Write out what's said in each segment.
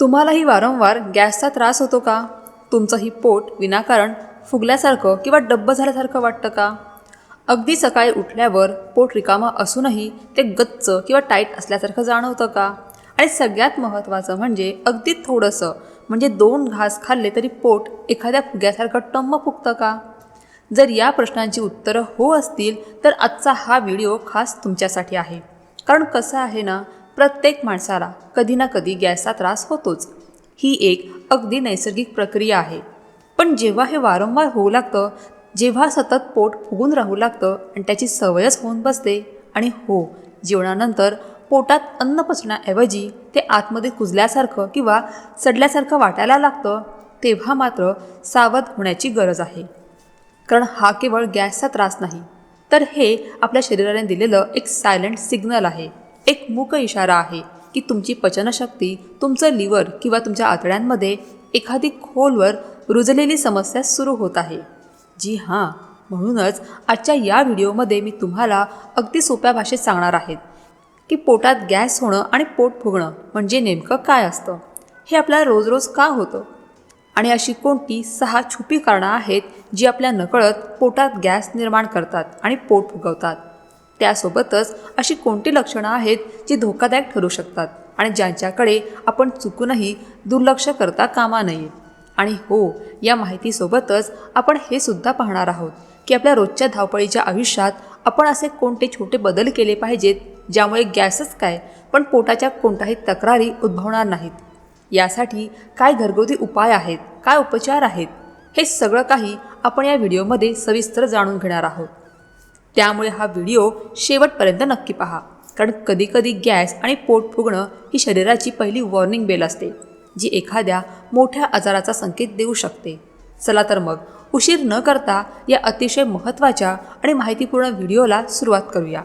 तुम्हालाही वारंवार गॅसचा त्रास होतो का? तुमचंही पोट विनाकारण फुगल्यासारखं किंवा डब्ब झाल्यासारखं वाटतं का? अगदी सकाळी उठल्यावर पोट रिकामं असूनही ते गच्च किंवा टाईट असल्यासारखं जाणवतं का? आणि सगळ्यात महत्त्वाचं म्हणजे अगदी थोडंसं म्हणजे दोन घास खाल्ले तरी पोट एखाद्या फुग्यासारखं टम्म फुगतं का? जर या प्रश्नांची उत्तरं हो असतील तर आजचा हा व्हिडिओ खास तुमच्यासाठी आहे. कारण कसं आहे ना प्रत्येक माणसाला कधी ना कधी गॅसचा त्रास होतोच. ही एक अगदी नैसर्गिक प्रक्रिया आहे. पण जेव्हा हे वारंवार होऊ लागतं जेव्हा सतत पोट फुगून राहू लागतं आणि त्याची सवयच होऊन बसते आणि हो जेवणानंतर पोटात अन्न पचण्याऐवजी ते आतमध्ये कुजल्यासारखं किंवा सडल्यासारखं वाटायला लागतं तेव्हा मात्र सावध होण्याची गरज आहे. कारण हा केवळ गॅसचा त्रास नाही तर हे आपल्या शरीराने दिलेलं एक सायलेंट सिग्नल आहे. एक मूक इशारा आहे की तुमची पचनशक्ती तुमचं लिव्हर किंवा तुमच्या आतड्यांमध्ये एखादी खोलवर रुजलेली समस्या सुरू होत आहे. जी हां म्हणूनच आजच्या या व्हिडिओमध्ये मी तुम्हाला अगदी सोप्या भाषेत सांगणार आहेत की पोटात गॅस होणं आणि पोट फुगणं म्हणजे नेमकं काय असतं? हे आपल्याला रोज रोज का होतं? आणि अशी कोणती सहा छुपी कारणं आहेत जी आपल्या नकळत पोटात गॅस निर्माण करतात आणि पोट फुगवतात? त्यासोबतच अशी कोणती लक्षणं आहेत जी धोकादायक ठरू शकतात? आणि ज्यांच्याकडे आपण चुकूनही दुर्लक्ष करता कामा नये. आणि हो या माहितीसोबतच आपण हे सुद्धा पाहणार आहोत की आपल्या रोजच्या धावपळीच्या आयुष्यात आपण असे कोणते छोटे बदल केले पाहिजेत ज्यामुळे गॅसच काय पण पोटाच्या कोणत्याही तक्रारी उद्भवणार नाहीत? यासाठी काय घरगुती उपाय आहेत? काय उपचार आहेत? हे सगळं काही आपण या व्हिडिओमध्ये सविस्तर जाणून घेणार आहोत. त्यामुळे हा व्हिडिओ शेवटपर्यंत नक्की पहा. कारण कधीकधी गॅस आणि पोट फुगणं ही शरीराची पहिली वॉर्निंग बेल असते जी एखाद्या मोठ्या आजाराचा संकेत देऊ शकते. चला तर मग उशीर न करता या अतिशय महत्त्वाच्या आणि माहितीपूर्ण व्हिडिओला सुरुवात करूया.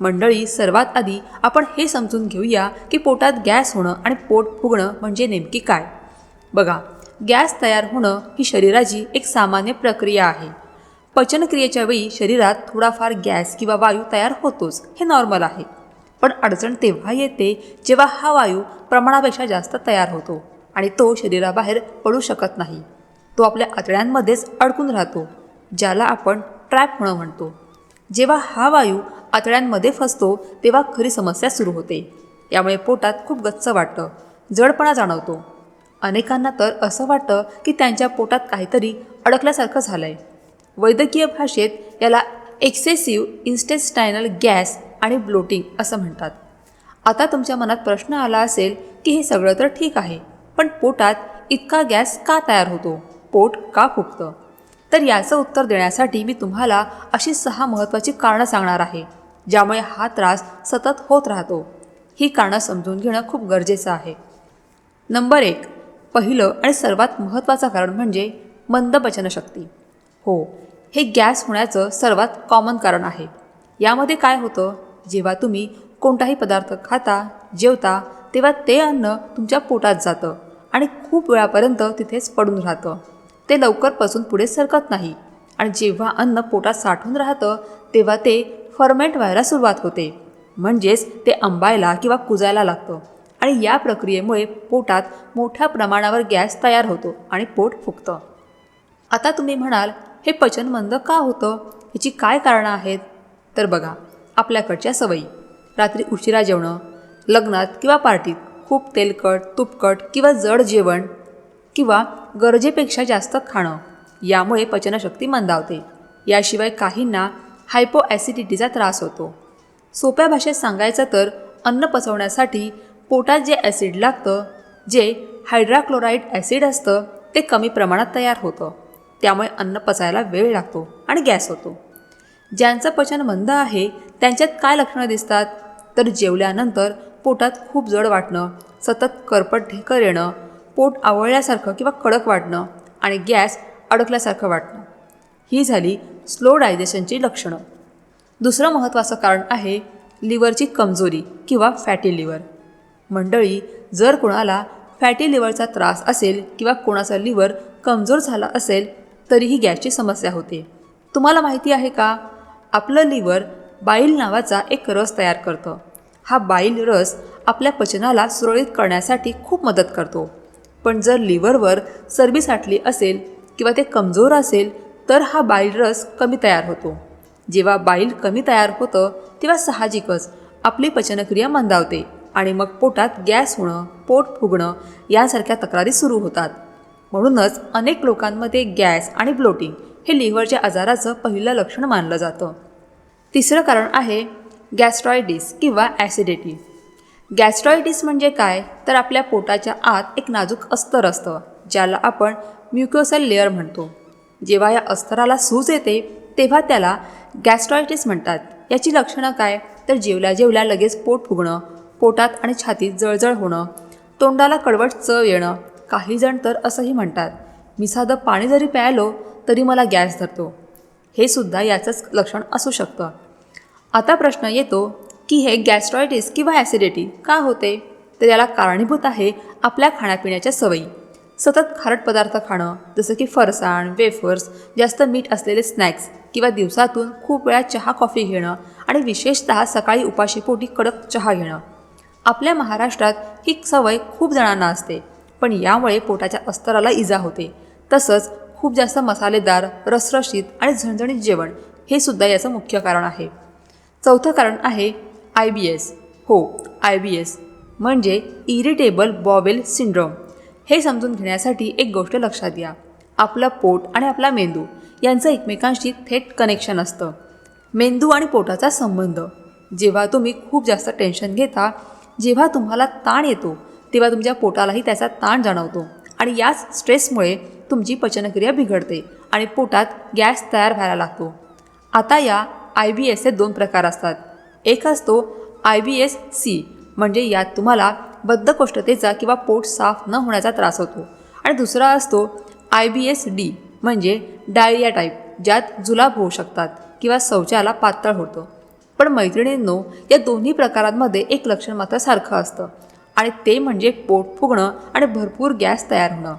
मंडळी सर्वात आधी आपण हे समजून घेऊया की पोटात गॅस होणं आणि पोट फुगणं म्हणजे नेमकी काय. बघा गॅस तयार होणं ही शरीराची एक सामान्य प्रक्रिया आहे. पचनक्रियेच्या वेळी शरीरात थोडाफार गॅस किंवा वायू तयार होतोच हे नॉर्मल आहे. पण अडचण तेव्हा येते जेव्हा हा वायू प्रमाणापेक्षा जास्त तयार होतो आणि तो शरीराबाहेर पडू शकत नाही. तो आपल्या आतड्यांमध्येच अडकून राहतो ज्याला आपण ट्रॅप होणं म्हणतो. जेव्हा हा वायू आतड्यांमध्ये फसतो तेव्हा खरी समस्या सुरू होते. यामुळे पोटात खूप गच्च वाटतं जडपणा जाणवतो. अनेकांना तर असं वाटतं की त्यांच्या पोटात काहीतरी अडकल्यासारखं झालं आहे वैद्यकीय भाषेत याला एक्सेसिव्ह इन्स्टेस्टायनल गॅस आणि ब्लोटिंग असं म्हणतात. आता तुमच्या मनात प्रश्न आला असेल की हे सगळं तर ठीक आहे पण पोटात इतका गॅस का तयार होतो? पोट का फुगतं? तर याचं उत्तर देण्यासाठी मी तुम्हाला अशी सहा महत्त्वाची कारणं सांगणार आहे ज्यामुळे हा त्रास सतत होत राहतो. ही कारणं समजून घेणं खूप गरजेचं आहे. नंबर एक पहिलं आणि सर्वात महत्त्वाचं कारण म्हणजे मंद पचनशक्ती. हो हे गॅस होण्याचं सर्वात कॉमन कारण आहे. यामध्ये काय होतं? जेव्हा तुम्ही कोणताही पदार्थ खाता जेवता तेव्हा ते अन्न तुमच्या पोटात जातं आणि खूप वेळापर्यंत तिथेच पडून राहतं. ते लवकर पुढे सरकत नाही. आणि जेव्हा अन्न पोटात साठून राहतं तेव्हा ते फर्मेंट व्हायला सुरुवात होते. म्हणजेच ते आंबायला किंवा कुजायला लागतं. आणि या प्रक्रियेमुळे पोटात मोठ्या प्रमाणावर गॅस तयार होतो आणि पोट फुगतं. आता तुम्ही म्हणाल हे पचन मंद का होतं? याची काय कारणं आहेत? तर बघा आपल्याकडच्या सवयी. रात्री उशिरा जेवणं लग्नात किंवा पार्टीत खूप तेलकट तुपकट किंवा जड जेवण किंवा गरजेपेक्षा जास्त खाणं यामुळे पचनशक्ती मंदावते. याशिवाय काहींना हायपो ॲसिडिटीचा त्रास होतो. सोप्या भाषेत सांगायचं तर अन्न पचवण्यासाठी पोटात जे ॲसिड लागतं जे हायड्राक्लोराईड ॲसिड असतं ते कमी प्रमाणात तयार होतं. त्यामुळे अन्न पचायला वेळ लागतो आणि गॅस होतो. ज्यांचं पचन मंद आहे त्यांच्यात काय लक्षणं दिसतात? तर जेवल्यानंतर पोटात खूप जड वाटणं सतत करपट ढेकर येणं पोट आवळल्यासारखं किंवा कडक वाटणं आणि गॅस अडकल्यासारखं वाटणं. ही झाली स्लो डायजेशनची लक्षणं. दुसरं महत्त्वाचं कारण आहे लिव्हरची कमजोरी किंवा फॅटी लिव्हर. मंडळी जर कोणाला फॅटी लिव्हरचा त्रास असेल किंवा कोणाचा लिव्हर कमजोर झाला असेल तरीही गॅसची समस्या होते. तुम्हाला माहिती आहे का? आपलं लिव्हर बाईल नावाचा एक रस तयार करतं. हा बाईल रस आपल्या पचनाला सुरळीत करण्यासाठी खूप मदत करतो. पण जर लिव्हरवर चरबी साठली असेल किंवा ते कमजोर असेल तर हा बाईल रस कमी तयार होतो. जेव्हा बाईल कमी तयार होतं तेव्हा साहजिकच आपली पचनक्रिया मंदावते आणि मग पोटात गॅस होणं पोट फुगणं यासारख्या तक्रारी सुरू होतात. म्हणूनच अनेक लोकांमध्ये गॅस आणि ब्लोटिंग हे लिव्हरच्या आजाराचं पहिलं लक्षण मानलं जातं. तिसरं कारण आहे गॅस्ट्रॉयडिस किंवा ॲसिडिटी. गॅस्ट्रॉयटिस म्हणजे काय? तर आपल्या पोटाच्या आत एक नाजूक अस्तर असतं ज्याला आपण म्युक्युसल लेअर म्हणतो. जेव्हा या अस्तराला सूज येते तेव्हा त्याला गॅस्ट्रॉयटिस म्हणतात. याची लक्षणं काय? तर जेवल्या जेवल्या लगेच पोट फुगणं पोटात आणि छातीत जळजळ होणं तोंडाला कडवट चव येणं काही जण तर असंही म्हणतात मी साधं पाणी जरी प्यायलो तरी मला गॅस धरतो. हे सुद्धा याचंच लक्षण असू शकतं. आता प्रश्न येतो की हे गॅस्ट्रॉयटिस किंवा ॲसिडिटी का होते? तर याला कारणीभूत आहे आपल्या खाण्यापिण्याच्या सवयी. सतत खारट पदार्थ खाणं जसं की फरसाण वेफर्स जास्त मीठ असलेले स्नॅक्स किंवा दिवसातून खूप वेळा चहा कॉफी घेणं आणि विशेषतः सकाळी उपाशीपोटी कडक चहा घेणं. आपल्या महाराष्ट्रात ही सवय खूप जणांना असते. पण यामुळे पोटाच्या अस्तराला इजा होते. तसंच खूप जास्त मसालेदार रसरशीत आणि झणझणीत जेवण हे सुद्धा याचं मुख्य कारण आहे. चौथं कारण आहे आय बी एस. हो आय बी एस म्हणजे इरिटेबल बॉवेल सिंड्रोम. हे समजून घेण्यासाठी एक गोष्ट लक्षात घ्या. आपलं पोट आणि आपला मेंदू यांचं एकमेकांशी थेट कनेक्शन असतं. मेंदू आणि पोटाचा संबंध. जेव्हा तुम्ही खूप जास्त टेन्शन घेता जेव्हा तुम्हाला ताण येतो तेव्हा तुमच्या पोटालाही त्याचा ताण जाणवतो. आणि याच स्ट्रेसमुळे तुमची पचनक्रिया बिघडते आणि पोटात गॅस तयार व्हायला लागतो. आता या आय बी एसचे दोन प्रकार असतात. एक असतो आय बी एस सी म्हणजे यात तुम्हाला बद्धकोष्ठतेचा किंवा पोट साफ न होण्याचा त्रास होतो. आणि दुसरा असतो आय बी एस डी म्हणजे डायरिया टाईप ज्यात जुलाब होऊ शकतात किंवा शौचाला पातळ होतं. पण मैत्रिणींनो या दोन्ही प्रकारांमध्ये एक लक्षण मात्र सारखं असतं. आणि ते म्हणजे पोट फुगणं आणि भरपूर गॅस तयार होणं.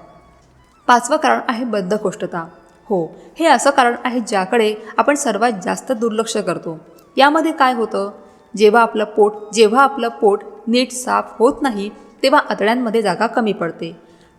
पाचवं कारण आहे बद्धकोष्ठता हो हे असं कारण आहे ज्याकडे आपण सर्वात जास्त दुर्लक्ष करतो. यामध्ये काय होतं? जेव्हा आपलं पोट जेव्हा आपलं पोट नीट साफ होत नाही तेव्हा आतड्यांमध्ये जागा कमी पडते.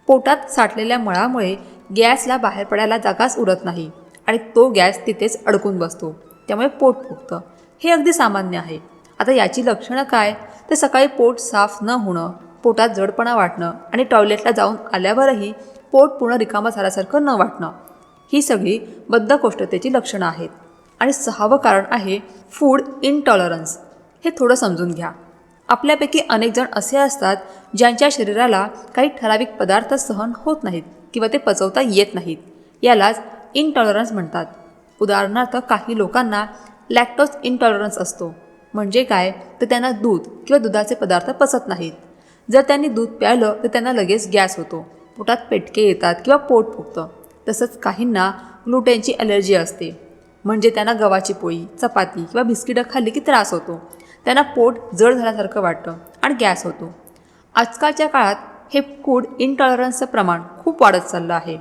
पोटात साठलेल्या मळामुळे गॅसला बाहेर पडायला जागाच उरत नाही आणि तो गॅस तिथेच अडकून बसतो. त्यामुळे पोट फुगतं. हे अगदी सामान्य आहे. आता याची लक्षणं काय? तर सकाळी पोट साफ न होणं पोटात जडपणा वाटणं आणि टॉयलेटला जाऊन आल्यावरही पोट पूर्ण रिकामं झाल्यासारखं न वाटणं ही सगळी बद्धकोष्ठतेची लक्षणं आहेत. आणि सहावं कारण आहे फूड इनटॉलरन्स हे थोडं समजून घ्या. आपल्यापैकी अनेक जण असे असतात ज्यांच्या शरीराला काही ठराविक पदार्थ सहन होत नाहीत किंवा ते पचवता येत नाहीत. यालाच इनटॉलरन्स म्हणतात. उदाहरणार्थ काही लोकांना लॅक्टोज इनटॉलरन्स असतो. म्हणजे काय? तर त्यांना दूध किंवा दुधाचे पदार्थ पचत नाहीत. जर त्यांनी दूध प्यायलं तर त्यांना लगेच गॅस होतो. पोटात पेटके येतात किंवा पोट फुगतं. तसंच काहींना ग्लुटेनची ॲलर्जी असते. म्हणजे त्यांना गव्हाची पोळी चपाती किंवा बिस्किटं खाल्ली की त्रास होतो. त्यांना पोट जड झाल्यासारखं वाटतं आणि गॅस होतो. आजकालच्या काळात हे फूड इनटॉलरन्सचं प्रमाण खूप वाढत चाललं आहे.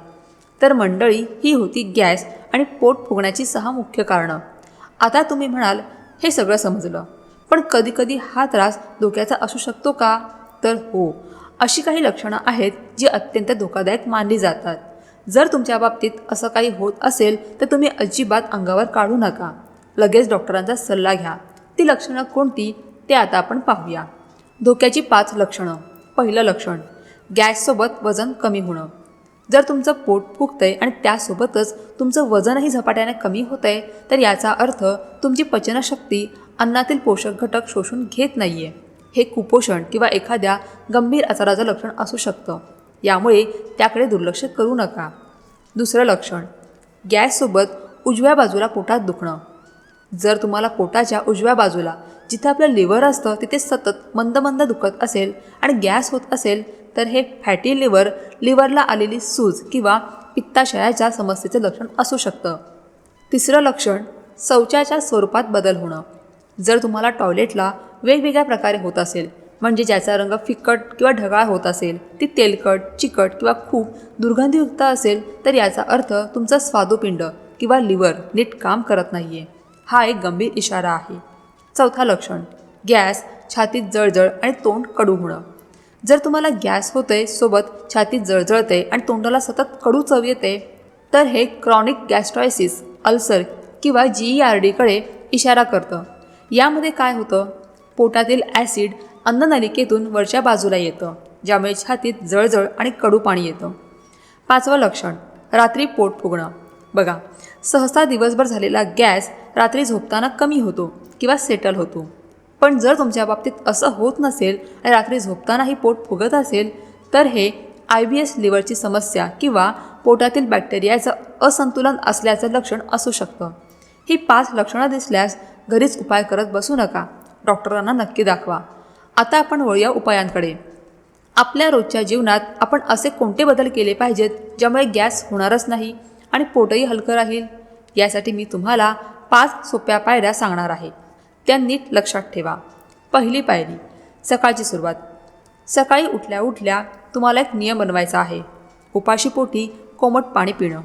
तर मंडळी ही होती गॅस आणि पोट फुगण्याची सहा मुख्य कारणं. आता तुम्ही म्हणाल हे सगळं समजलं. पण कधीकधी हा त्रास धोक्याचा असू शकतो का? तर हो. अशी काही लक्षणं आहेत जी अत्यंत धोकादायक मानली जातात. जर तुमच्या बाबतीत असं काही होत असेल तर तुम्ही अजिबात अंगावर काढू नका. लगेच डॉक्टरांचा सल्ला घ्या. ती लक्षणं कोणती ते आता आपण पाहूया. धोक्याची पाच लक्षणं. पहिलं लक्षण गॅससोबत वजन कमी होणं. जर तुमचं पोट फुगतंय आणि त्यासोबतच तुमचं वजनही झपाट्याने कमी होत आहे तर याचा अर्थ तुमची पचनशक्ती अन्नातील पोषक घटक शोषून घेत नाही आहे हे कुपोषण किंवा एखाद्या गंभीर आजाराचं लक्षण असू शकतं. यामुळे त्याकडे दुर्लक्ष करू नका. दुसरं लक्षण गॅससोबत उजव्या बाजूला पोटात दुखणं. जर तुम्हाला पोटाच्या उजव्या बाजूला जिथे आपलं लिव्हर असतं तिथे सतत मंद मंद दुखत असेल आणि गॅस होत असेल तर हे फॅटी लिव्हर लिव्हरला आलेली सूज किंवा पित्ताशयाच्या समस्येचं लक्षण असू शकतं. तिसरं लक्षण शौचाच्या स्वरूपात बदल होणं. जर तुम्हाला टॉयलेटला वेगवेगळ्या प्रकारे होत असेल म्हणजे ज्याचा रंग फिकट किंवा ढगाळ होत असेल ती तेलकट चिकट किंवा खूप दुर्गंधीयुक्त असेल तर याचा अर्थ तुमचं स्वादुपिंड किंवा लिव्हर नीट काम करत नाही आहे हा एक गंभीर इशारा आहे. चौथा लक्षण गॅस छातीत जळजळ आणि तोंड कडू होणं. जर तुम्हाला गॅस होते सोबत छातीत जळजळते आणि तोंडाला सतत कडू चव येते तर हे क्रॉनिक गॅस्ट्रॉयसिस अल्सर किंवा जी ई आर डीकडे इशारा करतं. यामध्ये काय होतं? पोटातील ॲसिड अन्ननलिकेतून वरच्या बाजूला येतं ज्यामुळे छातीत जळजळ आणि कडू पाणी येतं. पाचवं लक्षण रात्री पोट फुगणं. बघा सहसा दिवसभर झालेला गॅस रात्री झोपताना कमी होतो किंवा सेटल होतो. पण जर तुमच्या बाबतीत असं होत नसेल आणि रात्री झोपतानाही पोट फुगत असेल तर हे आय बी एस लिव्हरची समस्या किंवा पोटातील बॅक्टेरियाचं असंतुलन असल्याचं लक्षण असू शकतं. ही पाच लक्षणं दिसल्यास घरीच उपाय करत बसू नका. डॉक्टरांना नक्की दाखवा. आता आपण वळूया उपायांकडे. आपल्या रोजच्या जीवनात आपण असे कोणते बदल केले पाहिजेत ज्यामुळे गॅस होणारच नाही आणि पोटही हलकं राहील? यासाठी मी तुम्हाला पाच सोप्या पायऱ्या सांगणार आहे. त्या नीट लक्षात ठेवा. पहिली पायरी सकाळची सुरुवात. सकाळी उठल्या उठल्या तुम्हाला एक नियम बनवायचा आहे. उपाशीपोटी कोमट पाणी पिणं.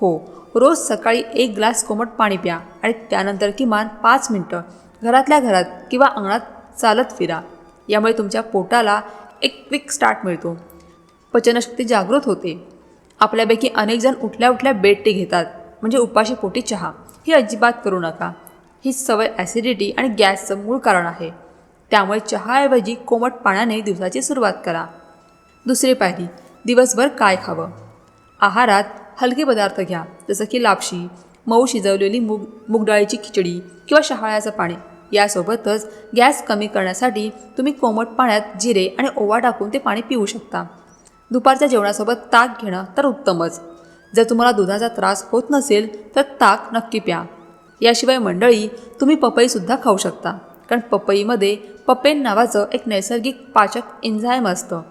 हो रोज सकाळी एक ग्लास कोमट पाणी प्या आणि त्यानंतर किमान पाच मिनटं घरातल्या घरात किंवा अंगणात चालत फिरा. यामुळे तुमच्या पोटाला एक क्विक स्टार्ट मिळतो. पचनशक्ती जागृत होते. आपल्यापैकी अनेकजण उठल्या उठल्या बेड टी घेतात म्हणजे उपाशी पोटी चहा. ही अजिबात करू नका. ही सवय ॲसिडिटी आणि गॅसचं मूळ कारण आहे. त्यामुळे चहाऐवजी कोमट पाण्याने दिवसाची सुरुवात करा. दुसरी पायरी दिवसभर काय खावं? आहारात हलके पदार्थ घ्या जसं की लापशी मऊ शिजवलेली मूग मूगडाळीची खिचडी किंवा शहाळ्याचं पाणी. यासोबतच गॅस कमी करण्यासाठी तुम्ही कोमट पाण्यात जिरे आणि ओवा टाकून ते पाणी पिऊ शकता. दुपारच्या जेवणासोबत ताक घेणं तर उत्तमच. जर तुम्हाला दुधाचा त्रास होत नसेल तर ताक नक्की प्या. याशिवाय मंडळी तुम्ही पपईसुद्धा खाऊ शकता. कारण पपईमध्ये पपेन नावाचं एक नैसर्गिक पाचक एन्झायम असतं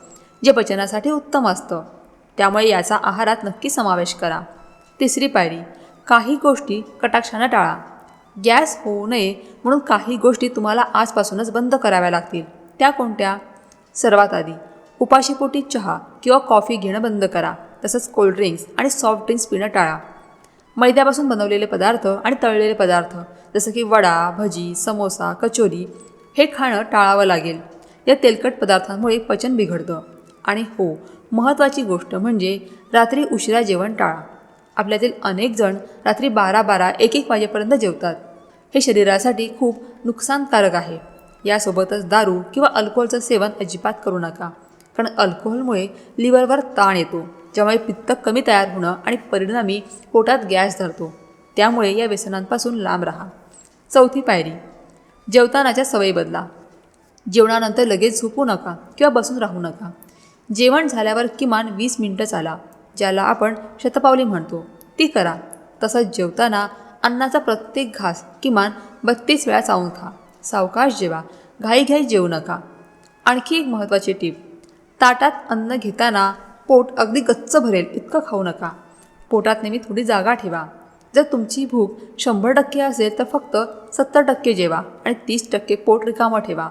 जे पचनासाठी उत्तम असतं. त्यामुळे याचा आहारात नक्की समावेश करा. तिसरी पायरी काही गोष्टी कटाक्षानं टाळा. गॅस होऊ नये म्हणून काही गोष्टी तुम्हाला आजपासूनच बंद कराव्या लागतील. त्या कोणत्या? सर्वात आधी उपाशीपोटी चहा किंवा कॉफी घेणं बंद करा. तसंच कोल्ड्रिंक्स आणि सॉफ्ट ड्रिंक्स पिणं टाळा. मैद्यापासून बनवलेले पदार्थ आणि तळलेले पदार्थ जसं की वडा भजी समोसा कचोरी हे खाणं टाळावं लागेल. या तेलकट पदार्थांमुळे पचन बिघडतं. आणि हो महत्त्वाची गोष्ट म्हणजे रात्री उशिरा जेवण टाळा. आपल्यातील अनेक जण रात्री बारा बारा एक एक वाजेपर्यंत जेवतात. हे शरीरासाठी खूप नुकसानकारक आहे. यासोबतच दारू किंवा अल्कोहोलचं सेवन अजिबात करू नका. कारण अल्कोहोलमुळे लिव्हरवर ताण येतो. ज्यामुळे पित्त कमी तयार होणं आणि परिणामी पोटात गॅस धरतो. त्यामुळे या व्यसनांपासून लांब राहा. चौथी पायरी जेवतानाच्या सवयी बदला. जेवणानंतर लगेच झोपू नका किंवा बसून राहू नका. जेवण झाल्यावर किमान वीस मिनटं चाला ज्याला आपण शतपावली म्हणतो. ती करा. तसंच जेवताना अन्नाचा प्रत्येक घास किमान बत्तीस वेळा चावून खा. सावकाश जेवा. घाईघाई जेवू नका. आणखी एक महत्त्वाची टीप ताटात अन्न घेताना पोट अगदी गच्च भरेल इतकं खाऊ नका. पोटात नेहमी थोडी जागा ठेवा. जर तुमची भूक शंभर टक्के असेल तर फक्त सत्तर टक्के जेवा आणि तीस टक्के पोट रिकामं ठेवा.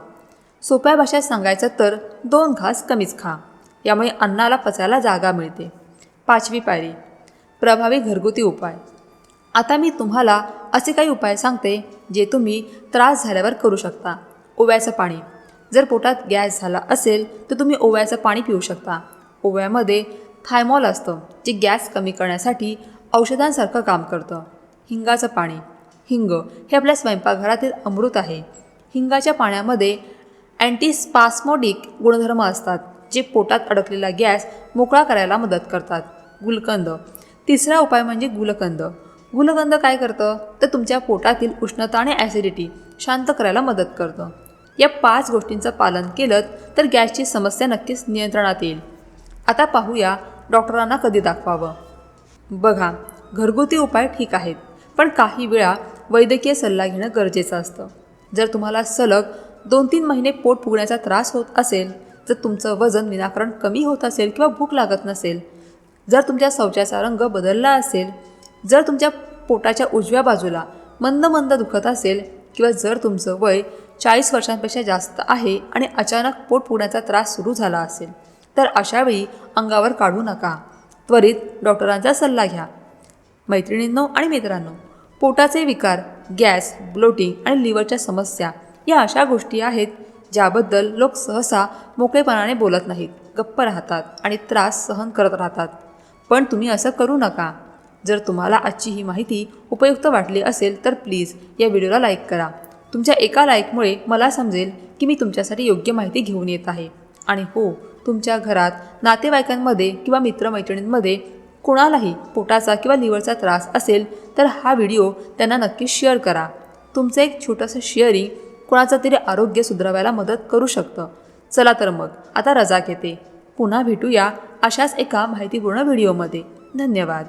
सोप्या भाषेत सांगायचं तर दोन घास कमीच खा. यामुळे अन्नाला पचायला जागा मिळते. पाचवी पायरी. प्रभावी घरगुती उपाय. आता मी तुम्हाला असे काही उपाय सांगते जे तुम्ही त्रास झाल्यावर करू शकता. ओव्याचं पाणी. जर पोटात गॅस झाला असेल तर तुम्ही ओव्याचं पाणी पिऊ शकता. ओव्यामध्ये थायमॉल असतं जे गॅस कमी करण्यासाठी औषधांसारखं काम करतं. हिंगाचं पाणी. हिंग हे आपल्या स्वयंपाकघरातील अमृत आहे. हिंगाच्या पाण्यामध्ये अँटीस्पास्मोडिक गुणधर्म असतात जे पोटात अडकलेला गॅस मोकळा करायला मदत करतात. गुलकंद. तिसरा उपाय म्हणजे गुलकंद. गुलकंद काय करतं? तर तुमच्या पोटातील उष्णता आणि ॲसिडिटी शांत करायला मदत करतं. या पाच गोष्टींचं पालन केलं तर गॅसची समस्या नक्कीच नियंत्रणात येईल. आता पाहूया डॉक्टरांना कधी दाखवावं. बघा घरगुती उपाय ठीक आहेत पण काही वेळा वैद्यकीय सल्ला घेणं गरजेचं असतं. जर तुम्हाला सलग दोन तीन महिने पोट फुगण्याचा त्रास होत असेल जर तुमचं वजन विनाकारण कमी होत असेल किंवा भूक लागत नसेल जर तुमच्या शौचाचा रंग बदलला असेल जर तुमच्या पोटाच्या उजव्या बाजूला मंद मंद दुखत असेल किंवा जर तुमचं वय चाळीस वर्षांपेक्षा जास्त आहे आणि अचानक पोट फुगण्याचा त्रास सुरू झाला असेल तर अशावेळी अंगावर काढू नका. त्वरित डॉक्टरांचा सल्ला घ्या. मैत्रिणींनो आणि मित्रांनो पोटाचे विकार गॅस ब्लोटिंग आणि लिव्हरच्या समस्या या अशा गोष्टी आहेत ज्याबद्दल लोक सहसा मोकळेपणाने बोलत नाहीत गप्प राहतात आणि त्रास सहन करत राहतात. पण तुम्ही असं करू नका. जर तुम्हाला आजची ही माहिती उपयुक्त वाटली असेल तर प्लीज या व्हिडिओला लाईक करा. तुमच्या एका लाईकमुळे मला समजेल की मी तुमच्यासाठी योग्य माहिती घेऊन येत आहे. आणि हो तुमच्या घरात नातेवाईकांमध्ये किंवा मित्रमैत्रिणींमध्ये कुणालाही पोटाचा किंवा लिव्हरचा त्रास असेल तर हा व्हिडिओ त्यांना नक्की शेअर करा. तुमचं एक छोटंसं शेअरिंग कोणाचं तरी आरोग्य सुधारायला मदत करू शकतं. चला तर मग आता रजा घेते. पुन्हा भेटूया अशाच एका माहितीपूर्ण व्हिडिओमध्ये. धन्यवाद.